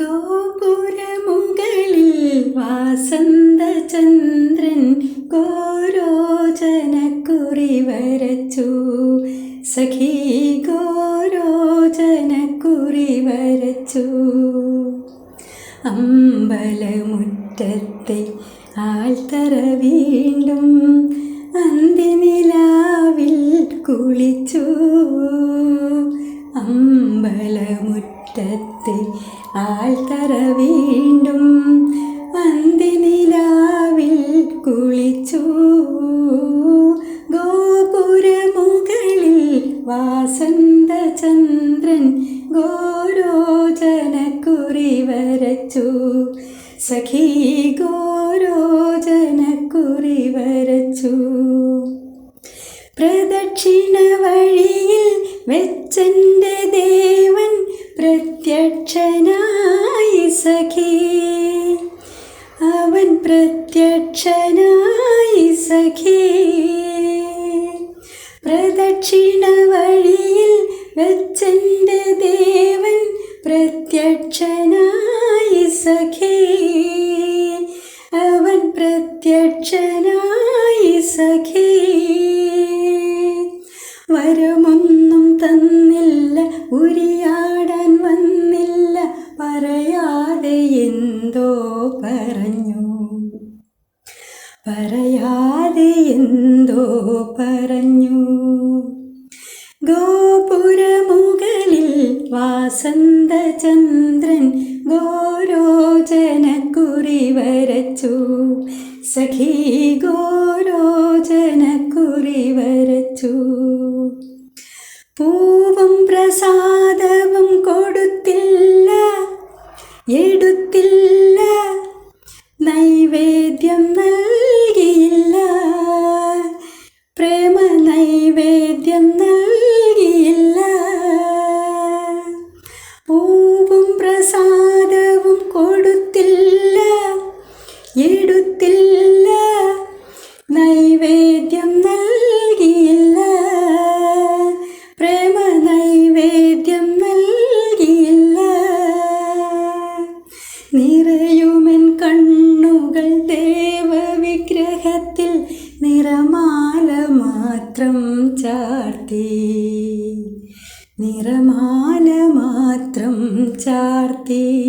ഗോപുരമുകളിൽ വാസന്തചന്ദ്രൻ ഗോരോചനക്കുറി വരച്ചു സഖി ഗോരോചനക്കുറി വരച്ചു അമ്പലമുറ്റത്തെ ആൽത്തറ വീണ്ടും അന്തിനിലാവിൽ കുളിച്ചു. ആൽത്തറ വീണ്ടും വന്തിനിലാവിൽ കുളിച്ചു. ഗോപുരമുകളിൽ വാസന്തചന്ദ്രൻ ഗോരോചനക്കുറി വരച്ചു സഖീ ഗോരോചനക്കുറി വരച്ചു പ്രദക്ഷിണ വഴിയിൽ സഖീ അവൻ പ്രത്യക്ഷനായി സഖി. പ്രദക്ഷിണ വഴിയിൽ വെച്ചെന്റെ ദേവൻ പ്രത്യക്ഷനായി സഖി. അവൻ പ്രത്യക്ഷനായി സഖി. വരമൊന്നും തന്നില്ല ഉരിയാടാൻ പറഞ്ഞു. പറയാതെ എന്തോ പറഞ്ഞു. ഗോപുരമുകളിൽ വാസന്തചന്ദ്രൻ ഗോരോചനക്കുറി വരച്ചു സഖീ ഗോരോചനക്കുറി വരച്ചു പൂവും പ്രസാദവും നൈവേദ്യം നൽകിയില്ല. പ്രേമ നൈവേദ്യം നൽകിയില്ല. പൂവും പ്രസാദവും മാത്രം ചാർത്തി. നിറമാല മാത്രം ചാർത്തി.